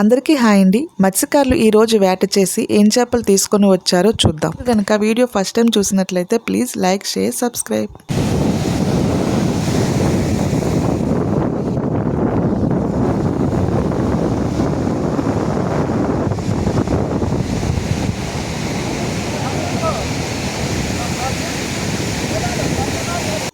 అందరికీ హాయ్ అండి. మత్స్యకారులు ఈ రోజు వేట చేసి ఏం చేపలు తీసుకొని వచ్చారో చూద్దాం. కనుక వీడియో ఫస్ట్ టైం చూసినట్లయితే ప్లీజ్ లైక్ షేర్ సబ్స్క్రైబ్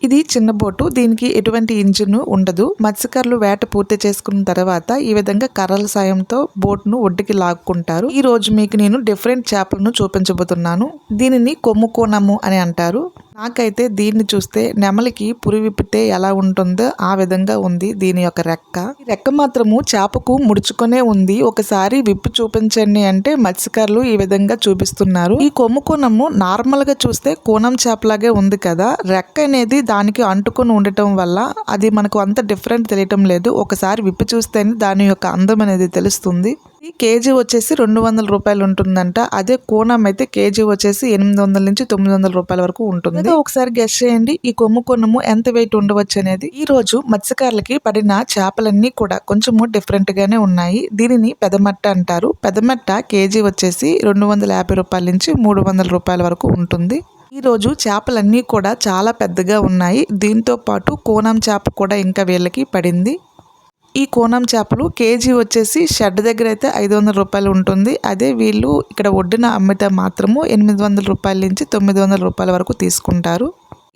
ఇది చిన్న బోటు దీనికి ఎటువంటి ఇంజిన్ ఉండదు. మత్స్యకారులు వేట పూర్తి చేసుకున్న తర్వాత ఈ విధంగా కర్రల సాయంతో బోట్ను ఒడ్డుకి లాక్కుంటారు. ఈ రోజు మీకు నేను డిఫరెంట్ చేపలను చూపించబోతున్నాను. దీనిని కొమ్ము కోనము అని అంటారు. నాకైతే దీన్ని చూస్తే నెమలికి పురి విప్పితే ఎలా ఉంటుందో ఆ విధంగా ఉంది దీని యొక్క రెక్క. ఈ రెక్క మాత్రము చేపకు ముడుచుకొనే ఉంది. ఒకసారి విప్పి చూపించండి అంటే మత్స్యకారులు ఈ విధంగా చూపిస్తున్నారు. ఈ కొమ్ము కోణము నార్మల్గా చూస్తే కోణం చేపలాగే ఉంది కదా. రెక్క అనేది దానికి అంటుకొని ఉండటం వల్ల అది మనకు అంత డిఫరెంట్ తెలియటం లేదు. ఒకసారి విప్పి చూస్తేనే దాని యొక్క అందం అనేది తెలుస్తుంది. ఈ కేజీ వచ్చేసి రెండు వందల రూపాయలు ఉంటుందంట. అదే కోనం అయితే కేజీ వచ్చేసి ఎనిమిది వందల నుంచి తొమ్మిది వందల రూపాయల వరకు ఉంటుంది. ఒకసారి గెస్ చేయండి. ఈ కొమ్ము కొనము ఎంత వెయిట్ ఉండవచ్చు అనేది. ఈ రోజు మత్స్యకారులకి పడిన చేపలన్నీ కూడా కొంచెము డిఫరెంట్ గానే ఉన్నాయి. దీనిని పెదమట్ట అంటారు. పెదమట్ట కేజీ వచ్చేసి రెండు వందల యాభై రూపాయల నుంచి మూడు వందల రూపాయల వరకు ఉంటుంది. ఈ రోజు చేపలన్నీ కూడా చాలా పెద్దగా ఉన్నాయి. దీంతో పాటు కోనం చేప కూడా ఇంకా వీళ్ళకి పడింది. ఈ కోనం చేపలు కేజీ వచ్చేసి షెడ్ దగ్గర అయితే ఐదు వందల రూపాయలు ఉంటుంది. అదే వీళ్ళు ఇక్కడ ఒడ్డున అమ్మితే మాత్రము ఎనిమిది వందల రూపాయల నుంచి తొమ్మిది వందల రూపాయల వరకు తీసుకుంటారు.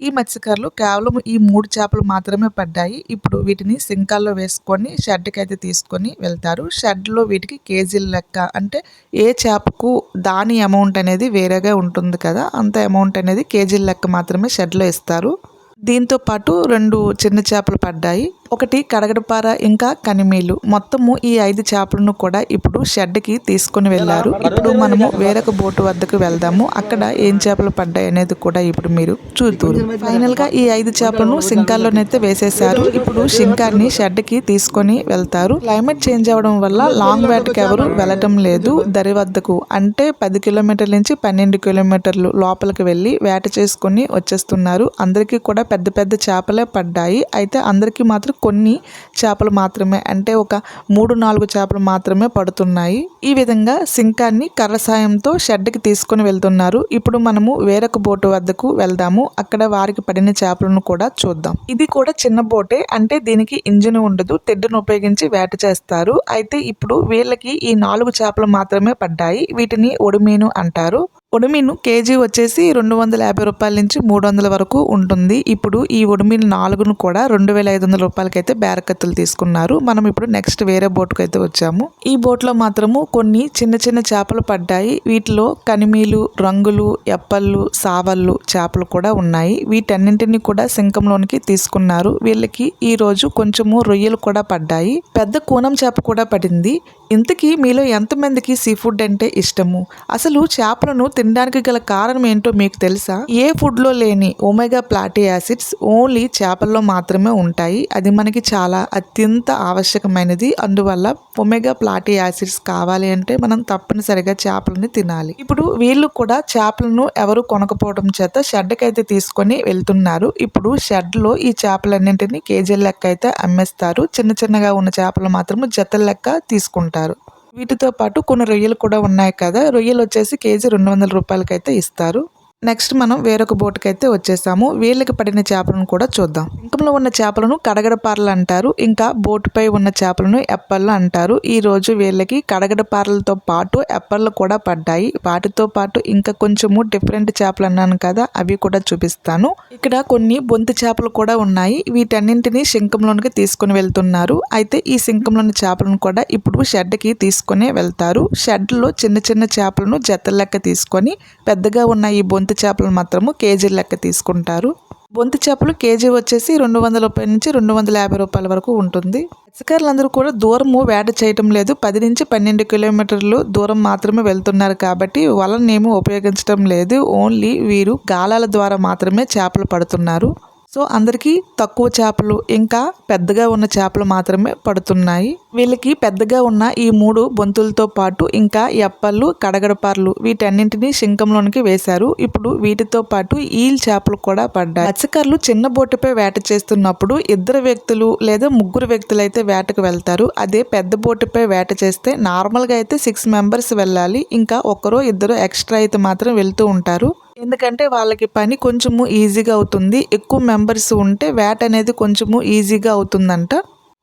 ఈ మత్స్యకారులు కేవలం ఈ మూడు చేపలు మాత్రమే పడ్డాయి. ఇప్పుడు వీటిని సింకాల్లో వేసుకొని షెడ్కి అయితే తీసుకొని వెళ్తారు. షెడ్లో వీటికి కేజీల లెక్క అంటే ఏ చేపకు దాని అమౌంట్ అనేది వేరేగా ఉంటుంది కదా అంత అమౌంట్ అనేది కేజీల లెక్క మాత్రమే షెడ్లో ఇస్తారు. దీంతో పాటు రెండు చిన్న చేపలు పడ్డాయి. ఒకటి కడగడపార ఇంకా కనిమీలు. మొత్తము ఈ ఐదు చేపలను కూడా ఇప్పుడు షెడ్కి తీసుకొని వెళ్ళారు. ఇప్పుడు మనము వేరొక బోటు వద్దకు వెళ్దాము. అక్కడ ఏం చేపలు పడ్డాయి అనేది కూడా ఇప్పుడు మీరు చూద్దూరు. ఫైనల్గా ఈ ఐదు చేపలను సింకాల్లోనైతే వేసేసారు ఇప్పుడు షింకాన్ని షెడ్కి తీసుకొని వెళ్తారు. క్లైమేట్ చేంజ్ అవ్వడం వల్ల లాంగ్ వేటకి ఎవరు వెళ్ళటం లేదు. దరి వద్దకు అంటే పది కిలోమీటర్ల నుంచి పన్నెండు కిలోమీటర్లు లోపలికి వెళ్ళి వేట చేసుకొని వచ్చేస్తున్నారు. అందరికీ కూడా పెద్ద పెద్ద చేపలే పడ్డాయి. అయితే అందరికీ మాత్రం కొన్ని చేపలు మాత్రమే అంటే ఒక మూడు నాలుగు చేపలు మాత్రమే పడుతున్నాయి. ఈ విధంగా సింకాన్ని కర్ర సాయంతో షెడ్కి తీసుకొని వెళ్తున్నారు. ఇప్పుడు మనము వేరొక బోటు వద్దకు వెళ్దాము. అక్కడ వారికి పడిన చేపలను కూడా చూద్దాం. ఇది కూడా చిన్న బోటే అంటే దీనికి ఇంజిన్ ఉండదు తెడ్డును ఉపయోగించి వేట చేస్తారు. అయితే ఇప్పుడు వీళ్ళకి ఈ నాలుగు చేపలు మాత్రమే పడ్డాయి. వీటిని ఒడిమీను అంటారు. ఉడిమిను కేజీ వచ్చేసి రెండు వందల యాభై రూపాయల నుంచి మూడు వందల వరకు ఉంటుంది. ఇప్పుడు ఈ ఉడిమీను నాలుగును కూడా రెండు వేల ఐదు వందల రూపాయలకైతే బేరకత్తులు తీసుకున్నారు. మనం ఇప్పుడు నెక్స్ట్ వేరే బోట్కు అయితే వచ్చాము. ఈ బోట్లో మాత్రము కొన్ని చిన్న చిన్న చేపలు పడ్డాయి. వీటిలో కనిమీలు రంగులు ఎప్పళ్ళు సావళ్ళు చేపలు కూడా ఉన్నాయి. వీటన్నింటినీ కూడా సింకంలోనికి తీసుకున్నారు. వీళ్ళకి ఈ రోజు కొంచెము రొయ్యలు కూడా పడ్డాయి. పెద్ద కూనం చేప కూడా పడింది. ఇంతకీ మీలో ఎంతమందికి సీ ఫుడ్ అంటే ఇష్టము? అసలు చేపలను తినడానికి గల కారణం ఏంటో మీకు తెలుసా? ఏ ఫుడ్లో లేని ఒమేగా ప్లాటీ యాసిడ్స్ ఓన్లీ చేపల్లో మాత్రమే ఉంటాయి. అది మనకి చాలా అత్యంత ఆవశ్యకమైనది. అందువల్ల ఒమేగా ప్లాటీ యాసిడ్స్ కావాలి అంటే మనం తప్పనిసరిగా చేపలని తినాలి. ఇప్పుడు వీళ్ళు కూడా చేపలను ఎవరు కొనకపోవడం చేత షెడ్కైతే అయితే తీసుకొని వెళ్తున్నారు. ఇప్పుడు షెడ్లో ఈ చేపలన్నింటినీ కేజీల లెక్క అయితే అమ్మేస్తారు. చిన్న చిన్నగా ఉన్న చేపలు మాత్రం జతల లెక్క తీసుకుంటారు. వీటితో పాటు కొన్ని రొయ్యలు కూడా ఉన్నాయి కదా. రొయ్యలు వచ్చేసి కేజీ రెండు వందల రూపాయలకైతే ఇస్తారు. నెక్స్ట్ మనం వేరొక బోటుకి అయితే వచ్చేసాము. వీళ్ళకి పడిన చేపలను కూడా చూద్దాం. ఇంకంలో ఉన్న చేపలను కడగడపారలు అంటారు. ఇంకా బోటుపై ఉన్న చేపలను ఎప్పళ్ళు అంటారు. ఈ రోజు వీళ్ళకి కడగడపారలతో పాటు ఎప్పళ్ళు కూడా పడ్డాయి. వాటితో పాటు ఇంకా కొంచెము డిఫరెంట్ చేపలు అన్నాను కదా అవి కూడా చూపిస్తాను. ఇక్కడ కొన్ని బొంతి చేపలు కూడా ఉన్నాయి. వీటన్నింటినీ శంఖంలోనికి తీసుకొని వెళ్తున్నారు. అయితే ఈ శంఖంలోని చేపలను కూడా ఇప్పుడు షెడ్కి తీసుకొని వెళ్తారు. షెడ్లో చిన్న చిన్న చేపలను జతల లెక్క తీసుకొని పెద్దగా ఉన్న ఈ బొంతి చేపలు మాత్రము కేజీ లెక్క తీసుకుంటారు. బొంతి చేపలు కేజీ వచ్చేసి రెండు వందల రూపాయల నుంచి రెండు వందల యాభై రూపాయల వరకు ఉంటుంది. మత్స్యకారులందరూ కూడా దూరము వేట చేయటం లేదు. పది నుంచి పన్నెండు కిలోమీటర్లు దూరం మాత్రమే వెళ్తున్నారు కాబట్టి వలనేమి ఉపయోగించడం లేదు. ఓన్లీ వీరు గాలాల ద్వారా మాత్రమే చేపలు పడుతున్నారు. సో అందరికీ తక్కువ చేపలు ఇంకా పెద్దగా ఉన్న చేపలు మాత్రమే పడుతున్నాయి. వీళ్ళకి పెద్దగా ఉన్న ఈ మూడు బొంతులతో పాటు ఇంకా ఎప్పళ్ళు కడగడపార్లు వీటన్నింటినీ శంఖంలోనికి వేశారు. ఇప్పుడు వీటితో పాటు ఈల్ చేపలు కూడా పడ్డాయి. మత్స్యకారులు చిన్న బోటుపై వేట చేస్తున్నప్పుడు ఇద్దరు వ్యక్తులు లేదా ముగ్గురు వ్యక్తులు అయితే వేటకు వెళ్తారు. అదే పెద్ద బోటుపై వేట చేస్తే నార్మల్గా అయితే సిక్స్ మెంబర్స్ వెళ్ళాలి. ఇంకా ఒకరో ఇద్దరు ఎక్స్ట్రా అయితే మాత్రం వెళ్తూ ఉంటారు. ఎందుకంటే వాళ్ళకి పని కొంచెము ఈజీగా అవుతుంది. ఎక్కువ మెంబర్స్ ఉంటే వేట అనేది కొంచెము ఈజీగా అవుతుందంట.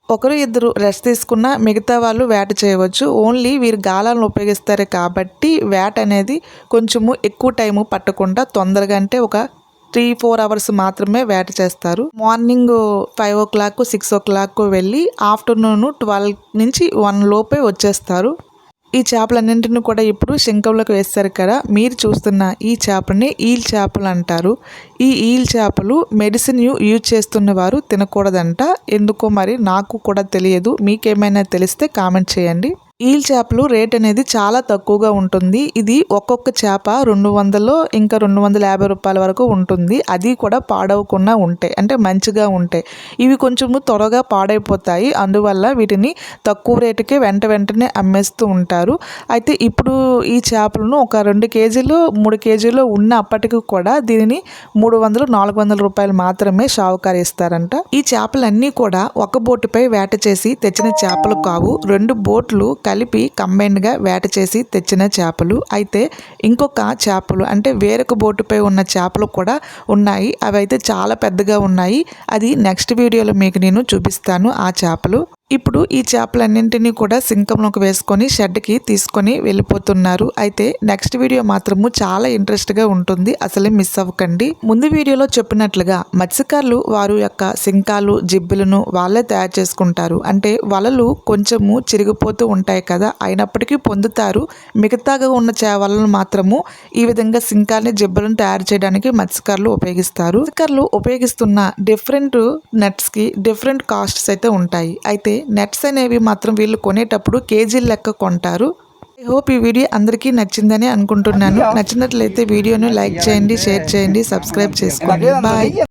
ఒకరు ఇద్దరు రెస్ట్ తీసుకున్న మిగతా వాళ్ళు వేట చేయవచ్చు. ఓన్లీ వీరు గాలాలను ఉపయోగిస్తారు కాబట్టి వేట అనేది కొంచెము ఎక్కువ టైము పట్టకుండా తొందరగా అంటే ఒక త్రీ ఫోర్ అవర్స్ మాత్రమే వేట చేస్తారు. Morning five o'clock six o'clock వెళ్ళి ఆఫ్టర్నూన్ ట్వెల్వ్ నుంచి వన్ లోపే వచ్చేస్తారు. ఈ చేపలన్నింటిని కూడా ఇప్పుడు శంఖంలోకి వేస్తారు కదా మీరు చూస్తున్న ఈ చేపని ఈల్ చేపలు అంటారు. ఈ ఈల్ చేపలు మెడిసిన్ యూజ్ చేస్తున్న వారు తినకూడదంట. ఎందుకో మరి నాకు కూడా తెలియదు. మీకేమైనా తెలిస్తే కామెంట్ చేయండి. ఈల్ చేపలు రేట్ అనేది చాలా తక్కువగా ఉంటుంది. ఇది ఒక్కొక్క చేప రెండు వందలు ఇంకా రెండు వందల యాభై రూపాయల వరకు ఉంటుంది. అది కూడా పాడవకుండా ఉంటాయి అంటే మంచిగా ఉంటాయి ఇవి కొంచెము త్వరగా పాడైపోతాయి. అందువల్ల వీటిని తక్కువ రేటుకే వెంట వెంటనే అమ్మేస్తూ ఉంటారు. అయితే ఇప్పుడు ఈ చేపలను ఒక రెండు కేజీలు మూడు కేజీలు ఉన్న అప్పటికి కూడా దీనిని మూడు వందలు నాలుగు వందల రూపాయలు మాత్రమే షావుకారిస్తారంట ఈ చేపలన్నీ కూడా ఒక బోటుపై వేట చేసి తెచ్చిన చేపలు కావు. రెండు బోట్లు కలిపి కంబైన్డ్గా వేట చేసి తెచ్చిన చేపలు. అయితే ఇంకొక చేపలు అంటే వేరొక బోటుపై ఉన్న చేపలు కూడా ఉన్నాయి. అవి అయితే చాలా పెద్దగా ఉన్నాయి. అది నెక్స్ట్ వీడియోలో మీకు నేను చూపిస్తాను ఆ చేపలు. ఇప్పుడు ఈ చేపలన్నింటినీ కూడా సింకంలోకి వేసుకొని షెడ్కి తీసుకొని వెళ్ళిపోతున్నారు. అయితే నెక్స్ట్ వీడియో మాత్రము చాలా ఇంట్రెస్ట్గా ఉంటుంది. అసలే మిస్ అవ్వకండి. ముందు వీడియోలో చెప్పినట్లుగా మత్స్యకారులు వారు యొక్క సింకాలు జిబ్బులను వాళ్ళే తయారు చేసుకుంటారు. అంటే వలలు కొంచెము చిరిగిపోతూ ఉంటాయి కదా అయినప్పటికీ పొందుతారు. మిగతాగా ఉన్న చేపలను మాత్రము ఈ విధంగా సింకాల్ని జిబ్బలను తయారు చేయడానికి మత్స్యకారులు ఉపయోగిస్తారు. మత్స్యకారులు ఉపయోగిస్తున్న డిఫరెంట్ నెట్స్కి డిఫరెంట్ కాస్ట్స్ అయితే ఉంటాయి. అయితే నెట్స్ అనేవి మాత్రం వీళ్ళు కొనేటప్పుడు కేజీల లెక్క కొంటారు. ఐ హోప్ ఈ వీడియో అందరికీ నచ్చిందని అనుకుంటున్నాను. నచ్చినట్లయితే వీడియోను లైక్ చేయండి షేర్ చేయండి సబ్స్క్రైబ్ చేసుకోండి. బాయ్